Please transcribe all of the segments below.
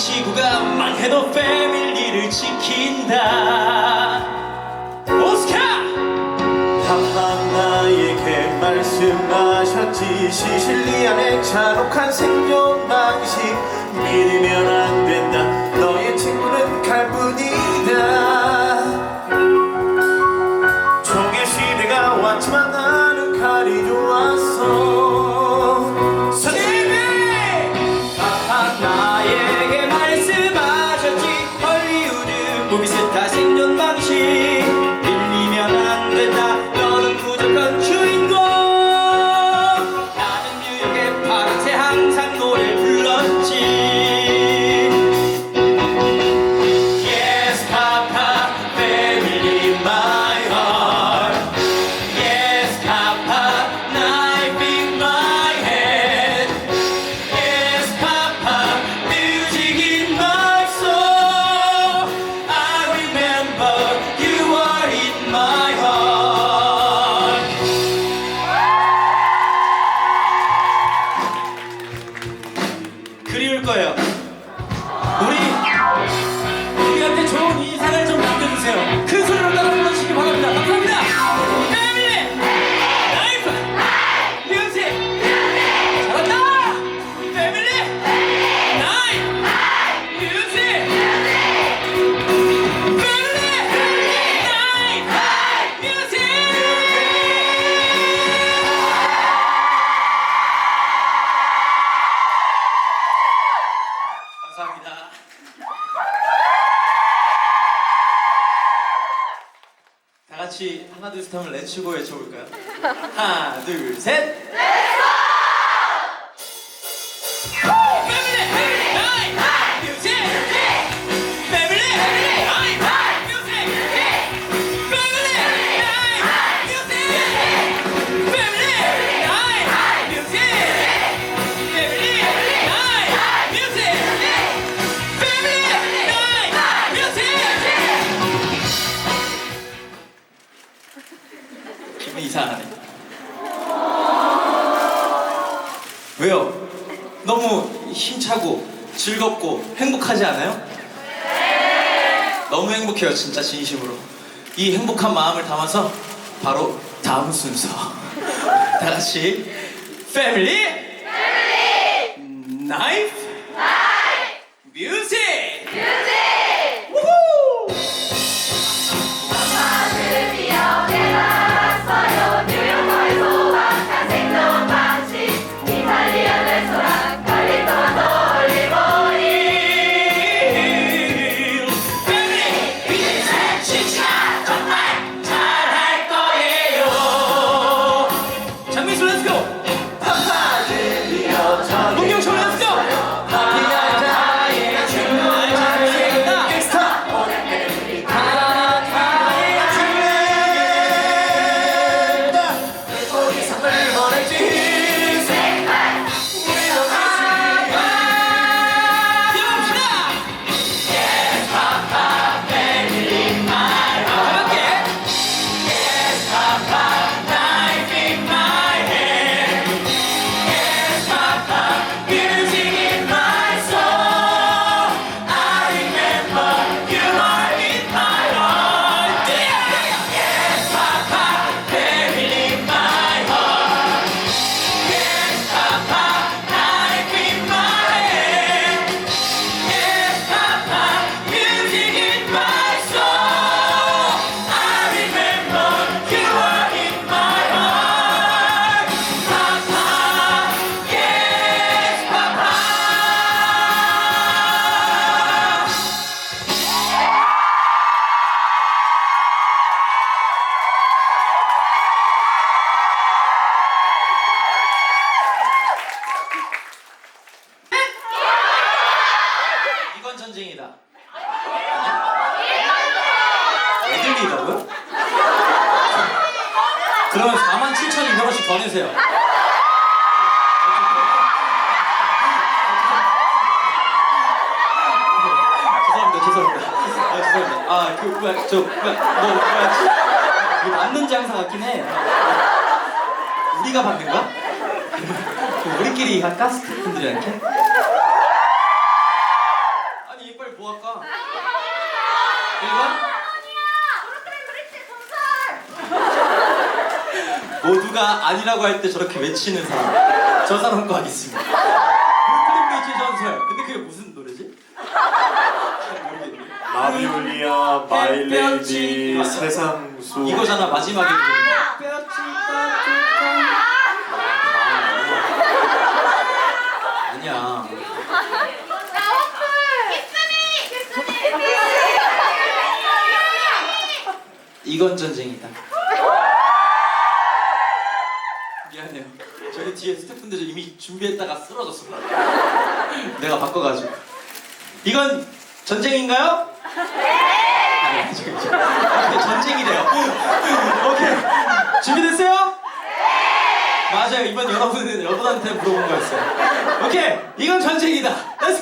지구가 망해도 패밀리를 지킨다. 오스카! 다만 나에게 말씀하셨지. 시실리안의 잔혹한 생존 방식. 믿으면 안 된다. 최고의 저 즐겁고 행복하지 않아요? 너무 행복해요, 진짜 진심으로. 이 행복한 마음을 담아서 바로 다음 순서. 다 같이 패밀리 나이프 써주세요. 죄송합니다, 죄송합니다. 아, 죄송합니다. 아, 그, 뭐야, 저, 뭐야, 뭐, 뭐야, 지- 이거 맞는지 항상 같긴 해. 우리가 받는 거야? 우리끼리 할까? 스태프분들이 이렇게? 아니, 빨리 뭐 할까? 1번? 모두가 아니라고 할 때 저렇게 외치는 사람. 저 사람 거 하겠습니다. 브루클린 브리츠 전설. 근데 그게 무슨 노래지? 모르겠네 라비올리아 마일레이디 햇볕이- 세상소 이거잖아 마지막에 부르는 거. 아니야. 이건 전쟁이다 미안해요 저기 뒤에 스태프분들 이미 준비했다가 쓰러졌어 내가 바꿔가지고. 이건 전쟁인가요? 네! 전쟁이래요. 오케이. 준비됐어요? 맞아요. 이번 여러분 여러분한테 물어본 거였어요. 오케이. 이건 전쟁이다. 렛츠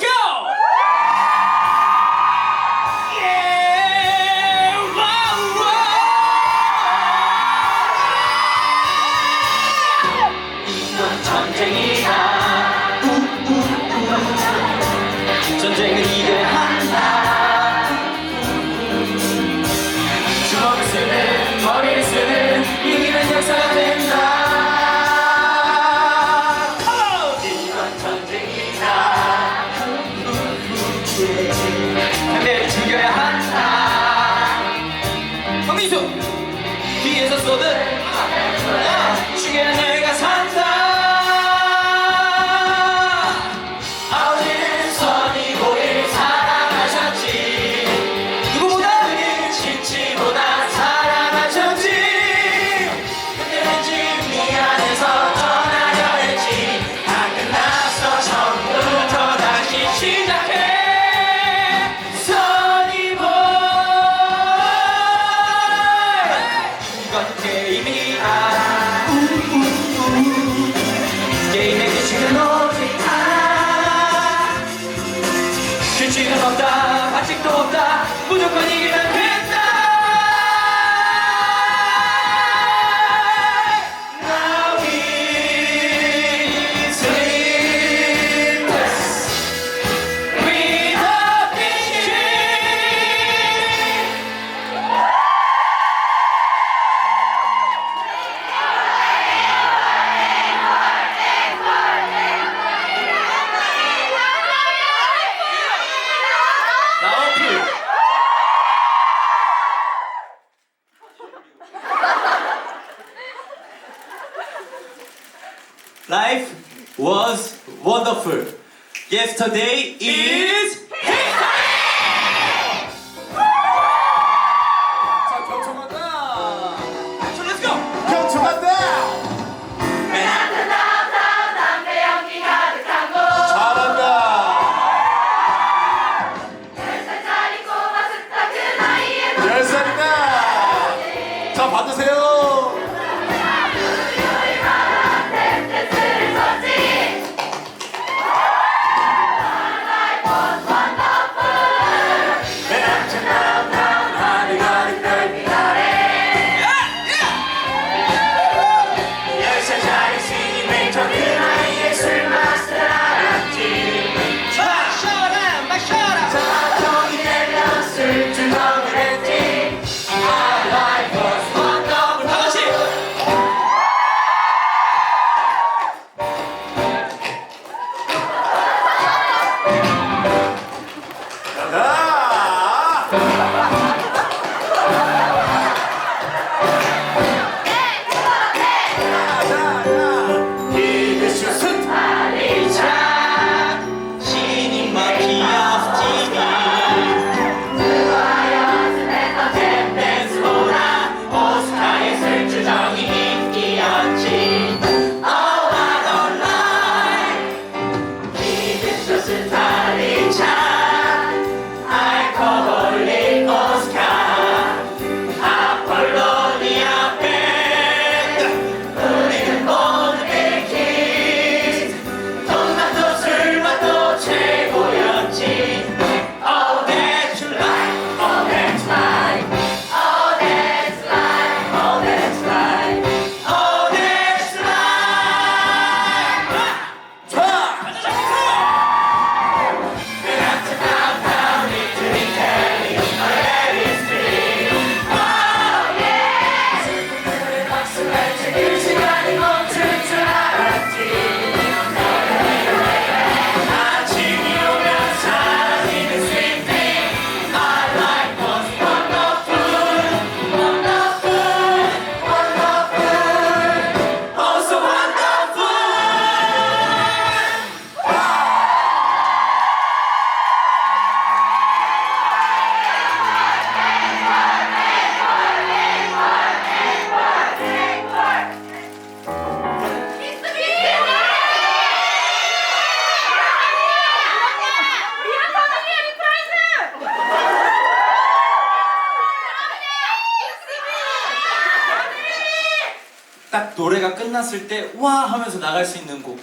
끝났을 때 와 하면서 나갈 수 있는 곡.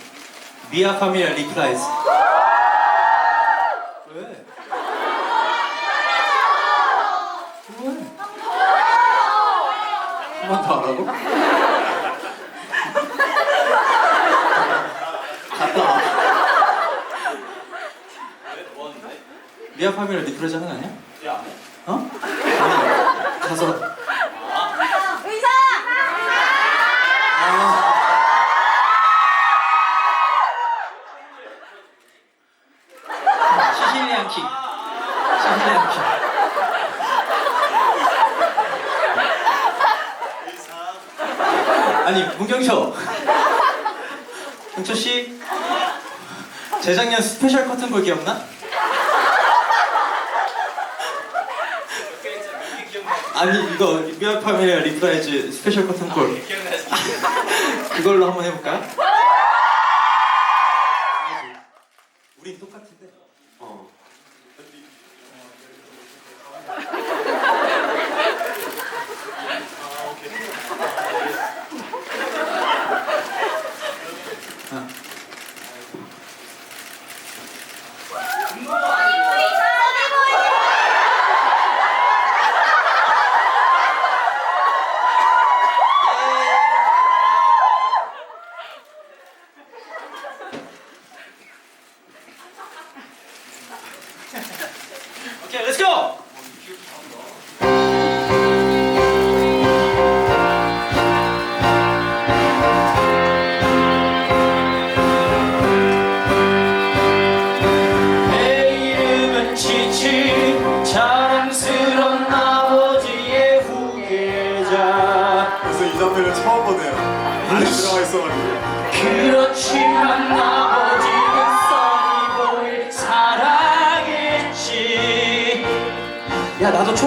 미아 파미라 리프라이즈. 미아 파미라 리프라이즈 하는 거 예, 어? 아니야? 야 어? 가서 재작년 스페셜 커튼 볼 기억나? 아니 이거 미아파밀리아 리프라이즈 스페셜 커튼 콜 아, 예, 그걸로 한번 해볼까요?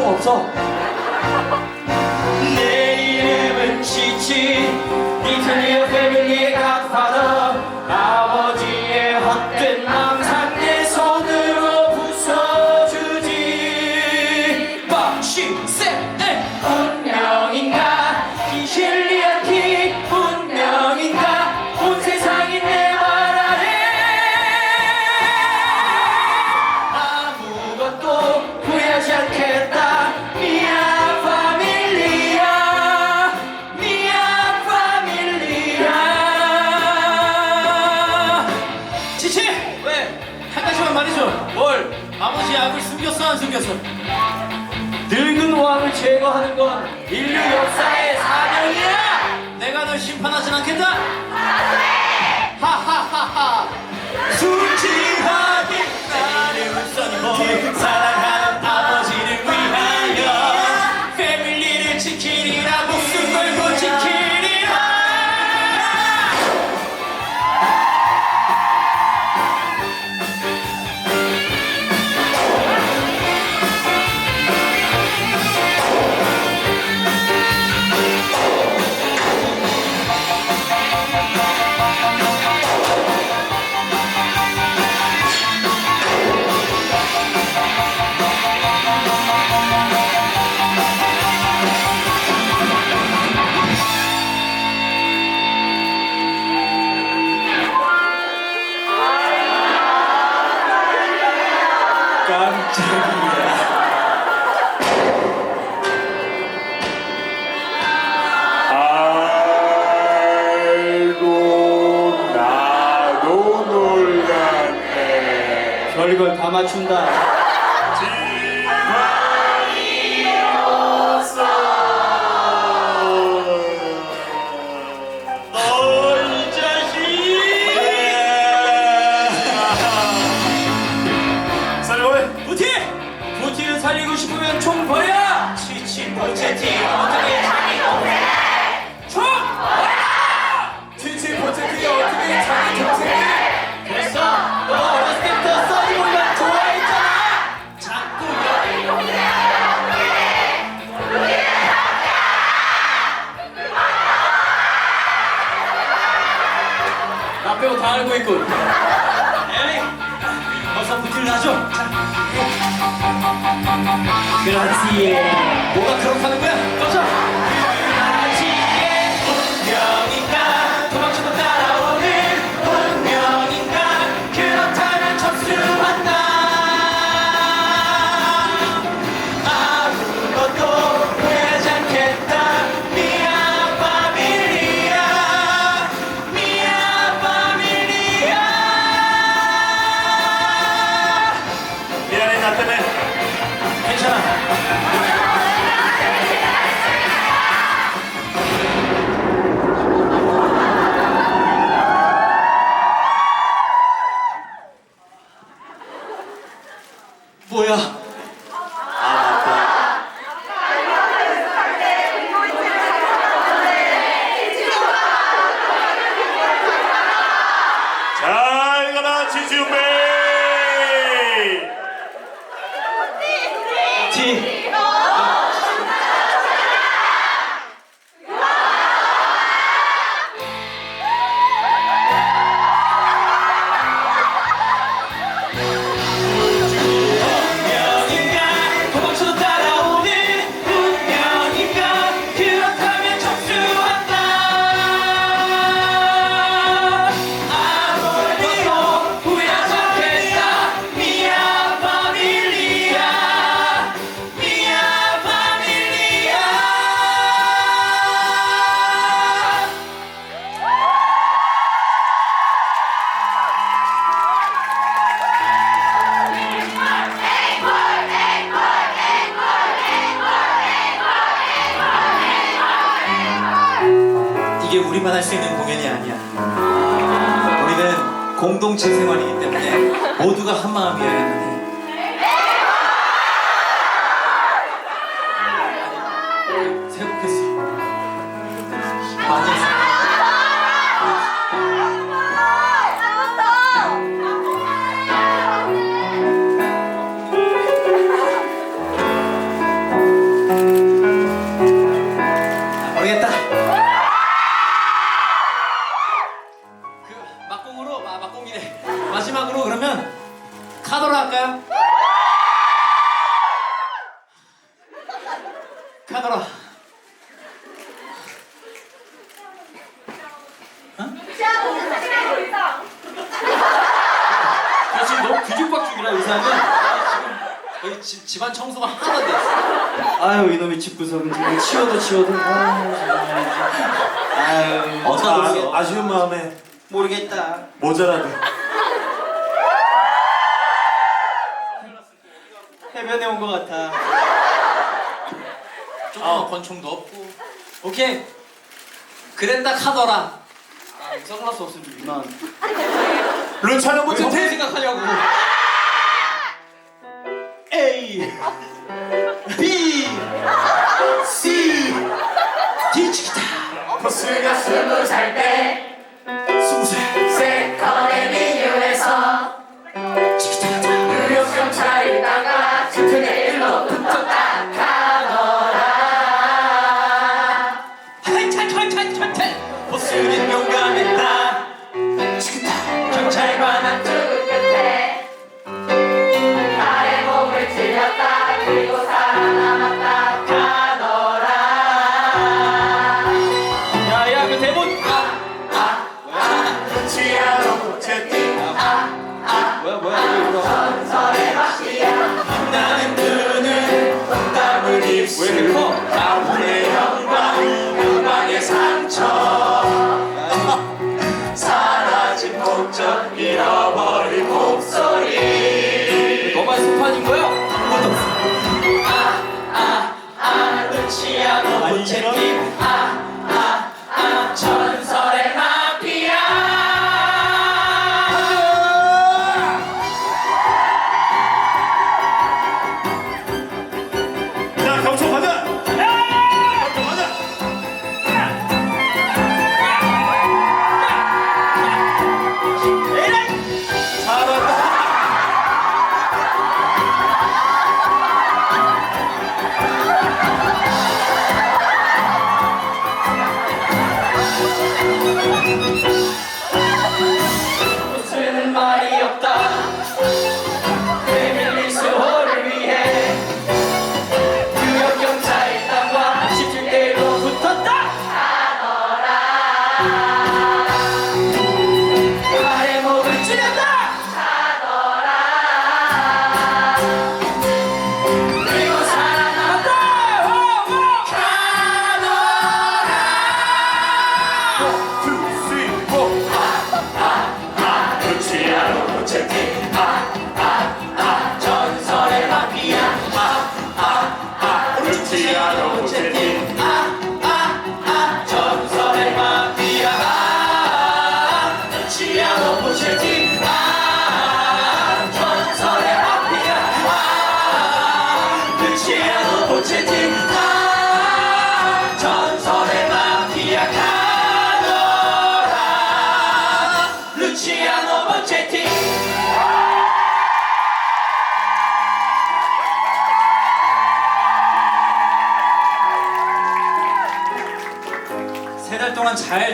없어. 내 이름은 지친 이탈리아. 이걸 다 맞춘다. 나 빼고 다 알고 있고. 에이, 어서 붙을 하죠. 그렇지. 뭐가 그렇다는 거야? 꺼져! 어떻게 아, 아쉬운 마음에 모르겠다. 모자라도 해변에 온 것 같아. 조그만 어. 권총도 없고 오케이. 그랬다 카더라. 아, 선글라스 없으면 이만. 루차는 못왜 태 생각하냐고. A B C 뒤치기다. 코스 가스무 살때 스무 살 세컨의 미뉴에서 뉴욕 경찰이 다가 같은 일로 붙었다 가더라. 하이 찰찰찰찰찰. 코스는 용감했다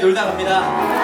놀다 갑니다.